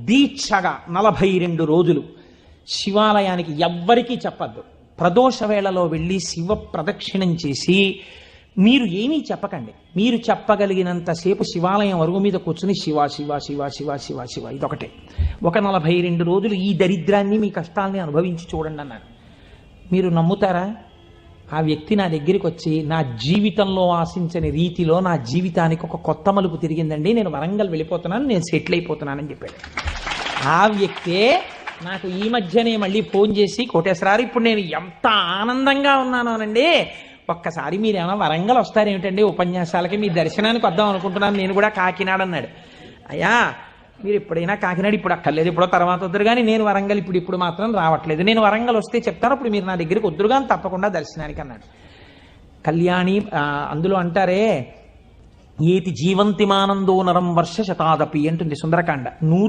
దీక్షగా నలభై రెండు రోజులు. శివాలయానికి ఎవ్వరికీ చెప్పద్దు. ప్రదోష వేళలో వెళ్ళి శివ ప్రదక్షిణం చేసి మీరు ఏమీ చెప్పకండి. మీరు చెప్పగలిగినంతసేపు శివాలయం అరుగు మీద కూర్చుని శివ శివ శివ శివ శివ శివ ఇదొకటే. ఒక నలభై రెండు రోజులు ఈ దరిద్రాన్ని మీ కష్టాల్ని అనుభవించి చూడండి అన్నాడు మీరు నమ్ముతారా? ఆ వ్యక్తి నా దగ్గరికి వచ్చి నా జీవితంలో ఆశించని రీతిలో నా జీవితానికి ఒక కొత్త మలుపు తిరిగిందండి. నేను వరంగల్ వెళ్ళిపోతున్నాను నేను సెటిల్ అయిపోతున్నానని చెప్పాడు. ఆ వ్యక్తే నాకు ఈ మధ్యనే మళ్ళీ ఫోన్ చేసి కోటేశ్వరారు ఇప్పుడు నేను ఎంత ఆనందంగా ఉన్నానోనండి ఒక్కసారి మీరేమైనా వరంగల్ వస్తారేమిటండి? ఉపన్యాసాలకి మీ దర్శనానికి వద్దాం అనుకుంటున్నాను. నేను కూడా కాకినాడ అన్నాడు. అయ్యా మీరు ఎప్పుడైనా కాకినాడ ఇప్పుడు అక్కర్లేదు ఇప్పుడు తర్వాత వద్దరు కానీ నేను వరంగల్ ఇప్పుడు ఇప్పుడు మాత్రం రావట్లేదు. నేను వరంగల్ వస్తే చెప్తాను అప్పుడు మీరు నా దగ్గరికి వద్దురు కానీ తప్పకుండా దర్శనానికి అన్నాడు. కళ్యాణి అందులో అంటారే ఏతి జీవంతిమానందో నరం వర్ష శతాదపి అంటుంది సుందరకాండ. నూరు